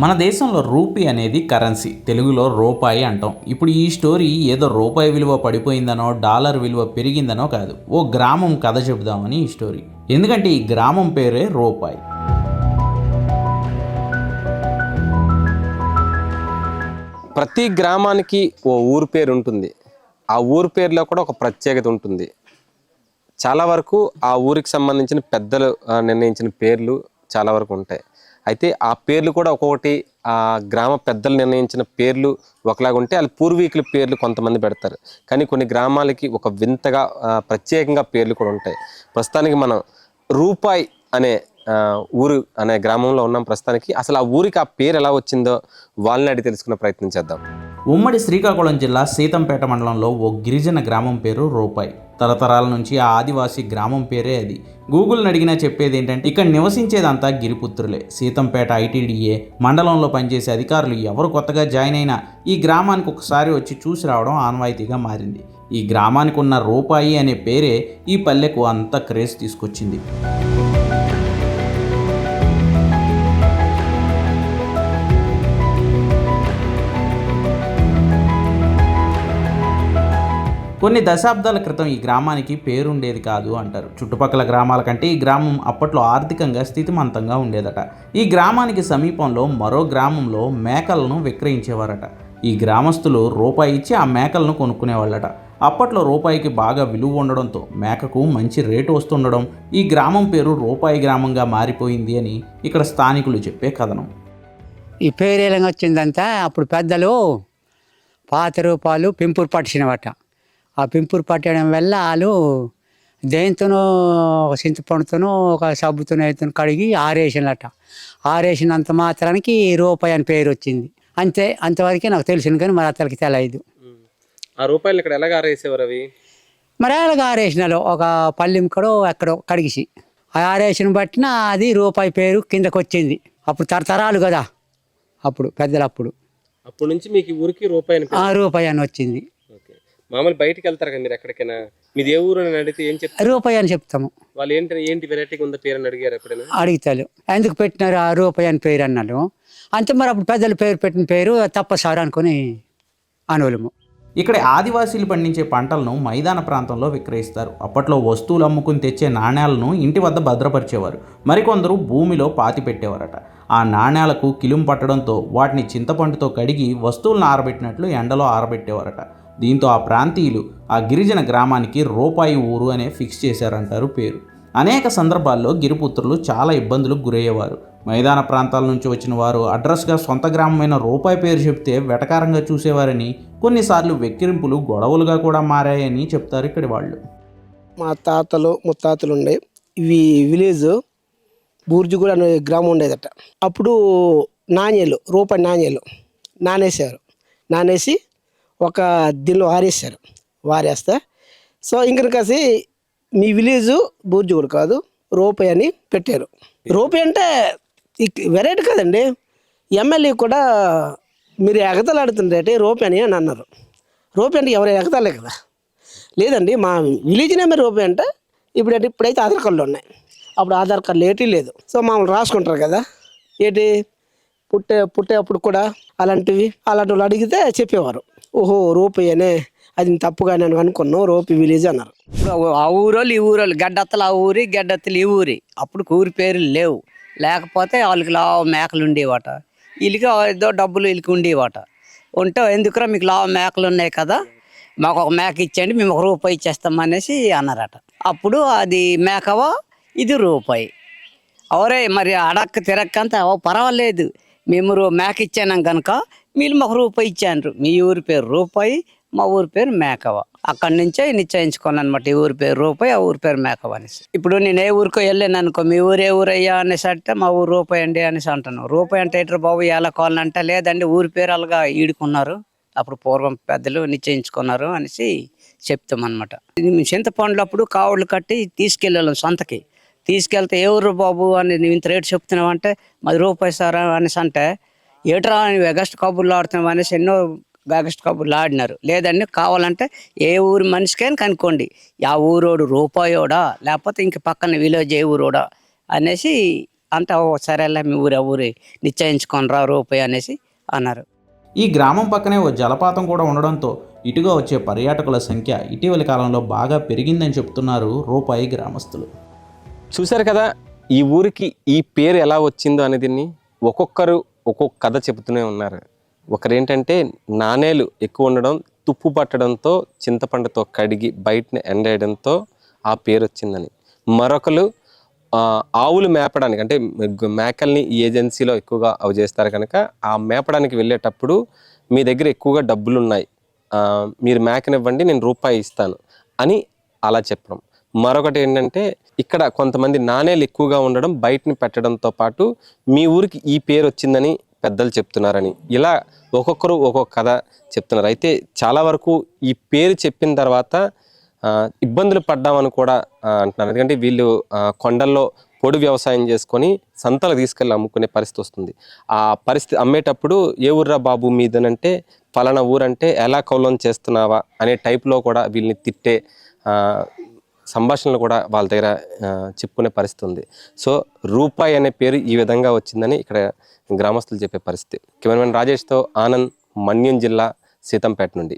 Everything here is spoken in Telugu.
మన దేశంలో రూపీ అనేది కరెన్సీ తెలుగులో రూపాయి అంటాం. ఇప్పుడు ఈ స్టోరీ ఏదో రూపాయి విలువ పడిపోయిందనో డాలర్ విలువ పెరిగిందనో కాదు. ఓ గ్రామం కథ చెబుదామని ఈ స్టోరీ. ఎందుకంటే ఈ గ్రామం పేరే రూపాయి. ప్రతి గ్రామానికి ఓ ఊరు పేరు ఉంటుంది. ఆ ఊరు పేరులో కూడా ఒక ప్రత్యేకత ఉంటుంది. చాలా వరకు ఆ ఊరికి సంబంధించిన పెద్దలు నిర్ణయించిన పేర్లు చాలా వరకు ఉంటాయి. అయితే ఆ పేర్లు కూడా ఒక్కొక్కటి ఆ గ్రామ పెద్దలు నిర్ణయించిన పేర్లు ఒకలాగా ఉంటే వాళ్ళ పూర్వీకుల పేర్లు కొంతమంది పెడతారు. కానీ కొన్ని గ్రామాలకి ఒక వింతగా ప్రత్యేకంగా పేర్లు కూడా ఉంటాయి. ప్రస్తుతానికి మనం రూపాయి అనే ఊరు అనే గ్రామంలో ఉన్నాం ప్రస్తుతానికి. అసలు ఆ ఊరికి ఆ పేరు ఎలా వచ్చిందో వాళ్ళని అడిగి తెలుసుకునే ప్రయత్నం చేద్దాం. ఉమ్మడి శ్రీకాకుళం జిల్లా సీతంపేట మండలంలో ఓ గిరిజన గ్రామం పేరు రూపాయి. తరతరాల నుంచి ఆ ఆదివాసీ గ్రామం పేరే అది. గూగుల్ని అడిగినా చెప్పేది ఏంటంటే ఇక్కడ నివసించేదంతా గిరిపుత్రులే. సీతంపేట ఐటీడీఏ మండలంలో పనిచేసే అధికారులు ఎవరు కొత్తగా జాయిన్ అయినా ఈ గ్రామానికి ఒకసారి వచ్చి చూసి రావడం ఆనవాయితీగా మారింది. ఈ గ్రామానికి ఉన్న రూపాయి అనే పేరే ఈ పల్లెకు అంత క్రేజ్ తీసుకొచ్చింది. కొన్ని దశాబ్దాల క్రితం ఈ గ్రామానికి పేరుండేది కాదు అంటారు. చుట్టుపక్కల గ్రామాల కంటే ఈ గ్రామం అప్పట్లో ఆర్థికంగా స్థితిమంతంగా ఉండేదట. ఈ గ్రామానికి సమీపంలో మరో గ్రామంలో మేకలను విక్రయించేవారట. ఈ గ్రామస్తులు రూపాయి ఇచ్చి ఆ మేకలను కొనుక్కునేవాళ్ళట. అప్పట్లో రూపాయికి బాగా విలువ ఉండడంతో మేకకు మంచి రేటు వస్తుండడం ఈ గ్రామం పేరు రూపాయి గ్రామంగా మారిపోయింది అని ఇక్కడ స్థానికులు చెప్పే కథనం. ఈ పేరేలంగా వచ్చిందంతా అప్పుడు పెద్దలు పాత రూపాయలు పెంపురు పట్టినవట ఆ పెంపురు పట్టడం వల్ల వాళ్ళు దేంతోనో ఒక చింతపండుతోనో ఒక సబ్బుతోనో అయితే కడిగి ఆరేసినట ఆరేసినంత మాత్రానికి రూపాయి అని పేరు వచ్చింది. అంతే అంతవరకే నాకు తెలిసింది కానీ మరి అతనికి తెలియదు ఆ రూపాయలు ఇక్కడ ఎలాగ ఆరేసేవారు అవి? మరి అలాగ ఆరేసినాలు? ఒక పల్లెంకడో ఎక్కడో కడిగిసి. ఆ ఆరేసిన బట్టిన అది రూపాయి పేరు కిందకు వచ్చింది. అప్పుడు తరతరాలు కదా. అప్పుడు పెద్దలు అప్పుడు అప్పటి నుంచి మీకు ఊరికి రూపాయి రూపాయి అని వచ్చింది. మామూలు బయటికి వెళ్తారు కదా మీరు ఎక్కడికైనా? మీది ఏ ఊరు అని అడిగితే ఏం చెప్తారు? రూపాయి అని చెప్తాము. వాళ్ళు ఏంటి ఏంటి వెరైటీగా ఉందా పేరు అని అడిగారు ఎప్పుడైనా? అడుగుతారు ఎందుకు పెట్టినారు ఆ రూపాయి అని పేరు అన్నాడు. అంతే మరి అప్పుడు పెద్దలు పేరు పెట్టిన పేరు తప్ప సార్ అనుకుని అనువులము ఇక్కడ ఆదివాసీలు పండించే పంటలను మైదాన ప్రాంతంలో విక్రయిస్తారు. అప్పట్లో వస్తువులు అమ్ముకుని తెచ్చే నాణ్యాలను ఇంటి వద్ద భద్రపరిచేవారు. మరికొందరు భూమిలో పాతి పెట్టేవారట. ఆ నాణ్యాలకు కిలుం పట్టడంతో వాటిని చింతపండుతో కడిగి వస్తువులను ఆరబెట్టినట్లు ఎండలో ఆరబెట్టేవారట. దీంతో ఆ ప్రాంతీయులు ఆ గిరిజన గ్రామానికి రూపాయి ఊరు అనే ఫిక్స్ చేశారంటారు పేరు. అనేక సందర్భాల్లో గిరిపుత్రులు చాలా ఇబ్బందులకు గురయ్యేవారు. మైదాన ప్రాంతాల నుంచి వచ్చిన వారు అడ్రస్గా సొంత గ్రామమైన రూపాయి పేరు చెప్తే వెటకారంగా చూసేవారని కొన్నిసార్లు వెక్కిరింపులు గొడవలుగా కూడా మారాయని చెప్తారు ఇక్కడి వాళ్ళు. మా తాతలు ముత్తాతలు ఉండే ఇవి విలేజ్ బూర్జుగూడ అనే గ్రామం ఉండేదట. అప్పుడు నాణ్యాలు రూపాయి నాణ్యాలు నానేసారు నానేసి ఒక దీనిలో ఆరేసారు వారేస్తే. సో ఇంకన కాసి మీ విలేజ్ బూర్జుగూడ కాదు రూపాయి అని పెట్టారు. రూపాయి అంటే వెరైటీ కదండి. ఎమ్మెల్యే కూడా మీరు ఎగతలాడుతుంటే రోపే అని అని అన్నారు. రూపే అంటే ఎవరు ఎగతాలే కదా. లేదండి మా విలేజ్ నెంబర్ రూపే అంటే ఇప్పుడు అంటే ఇప్పుడైతే ఆధార్ కార్డులు ఉన్నాయి. అప్పుడు ఆధార్ కార్డు ఏటీ లేదు. సో మామూలు రాసుకుంటారు కదా. ఏటి? పుట్టే పుట్టేటప్పుడు కూడా అలాంటివి అలాంటి వాళ్ళు అడిగితే చెప్పేవారు. ఓహో రూపాయనే అది తప్పుగా నేను అనుకున్నాను రూపాయి విలేజ్ అన్నారు. ఇప్పుడు ఆ ఊరోళ్ళు ఈ ఊరోళ్ళు గడ్డత్తలు ఆ ఊరి గడ్డత్తలు ఈ ఊరి. అప్పుడు ఊరి పేర్లు లేవు. లేకపోతే వాళ్ళకి లావు మేకలు ఉండేవాట. వీళ్ళకి ఏదో డబ్బులు వీళ్ళకి ఉండేవాట. ఉంటే ఎందుకురా మీకు లావు మేకలు ఉన్నాయి కదా? మాకు ఒక మేక ఇచ్చేయండి మేము ఒక రూపాయి ఇచ్చేస్తామనేసి అన్నారట. అప్పుడు అది మేకవా? ఇది రూపాయి. అవరే మరి అడక్క తిరక్కంత ఓ పర్వాలేదు. మేము రూ- మేక ఇచ్చాను కనుక మీరు మాకు రూపాయి ఇచ్చారు మీ ఊరి పేరు రూపాయి మా ఊరి పేరు మేకవ. అక్కడి నుంచే నిశ్చయించుకున్నాను అనమాట ఈ ఊరి పేరు రూపాయి ఆ ఊరి పేరు మేకవ అనేసి. ఇప్పుడు నేను ఏ ఊరికో వెళ్ళాను అనుకో మీ ఊరు ఏ ఊరు అయ్యా అనేసి అంటే మా ఊరు రూపాయి అండి అనేసి అంటాను రూపాయి అంటే ఏంటో బాబు ఎలా కావాలంటే లేదండి ఊరి పేరు అలాగా ఈడుకున్నారు. అప్పుడు పూర్వం పెద్దలు నిశ్చయించుకున్నారు అనేసి చెప్తామన్నమాట. ఇది మేము చింతపండ్లు అప్పుడు కావుళ్ళు కట్టి తీసుకెళ్ళాం సొంతకి. తీసుకెళ్తే ఎవరు బాబు అని నువ్వు ఇంత రేటు చెప్తున్నావు అంటే మాది రూపాయి సార్ అనేసి అంటే ఏట్రా నువ్వు ఎగస్ట్ కబుర్లు ఆడుతున్నావు అనేసి ఎన్నో ఎగస్ట్ కబుర్లు ఆడినారు. లేదండి కావాలంటే ఏ ఊరి మనిషికైనా కనుక్కోండి. ఆ ఊరోడు రూపాయోడా? లేకపోతే ఇంక పక్కన విలేజ్ ఏ ఊరోడా? అనేసి ఓ సరేలే మీ ఊరే ఊరి నిశ్చయించుకొని రా రూపాయి అనేసి అన్నారు. ఈ గ్రామం పక్కనే ఓ జలపాతం కూడా ఉండడంతో ఇటుగా వచ్చే పర్యాటకుల సంఖ్య ఇటీవలి కాలంలో బాగా పెరిగిందని చెప్తున్నారు రూపాయి గ్రామస్తులు. చూశారు కదా ఈ ఊరికి ఈ పేరు ఎలా వచ్చిందో అనే దీన్ని ఒక్కొక్కరు ఒక్కొక్క కథ చెబుతూనే ఉన్నారు. ఒకరేంటంటే నాణేలు ఎక్కువ ఉండడం తుప్పు పట్టడంతో చింతపండుతో కడిగి బయటని ఎండేయడంతో ఆ పేరు వచ్చిందని మరొకరు ఆవులు మేపడానికి అంటే మేకల్ని ఈ ఏజెన్సీలో ఎక్కువగా అవి చేస్తారు కనుక ఆ మేపడానికి వెళ్ళేటప్పుడు మీ దగ్గర ఎక్కువగా డబ్బులు ఉన్నాయి మీరు మేకనివ్వండి నేను రూపాయి ఇస్తాను అని అలా చెప్పడం. మరొకటి ఏంటంటే ఇక్కడ కొంతమంది నాణేలు ఎక్కువగా ఉండడం బయటని పెట్టడంతో పాటు మీ ఊరికి ఈ పేరు వచ్చిందని పెద్దలు చెప్తున్నారని. ఇలా ఒక్కొక్కరు ఒక్కొక్క కథ చెప్తున్నారు. అయితే చాలా వరకు ఈ పేరు చెప్పిన తర్వాత ఇబ్బందులు పడ్డామని కూడా అంటున్నారు. ఎందుకంటే వీళ్ళు కొండల్లో పొడి వ్యవసాయం చేసుకొని సంతలు తీసుకెళ్ళి అమ్ముకునే పరిస్థితి వస్తుంది. ఆ పరిస్థితి అమ్మేటప్పుడు ఏ ఊర్రా బాబు మీదనంటే పలానా ఊరంటే ఎలా కౌలం చేస్తున్నావా అనే టైప్లో కూడా వీళ్ళని తిట్టే సంభాషణలు కూడా వాళ్ళ దగ్గర చెప్పుకునే పరిస్థితి ఉంది. సో రూపాయి అనే పేరు ఈ విధంగా వచ్చిందని ఇక్కడ గ్రామస్తులు చెప్పే పరిస్థితి. కెమెరామెన్ రాజేష్తో ఆనంద్ మన్యం జిల్లా సీతంపేట నుండి.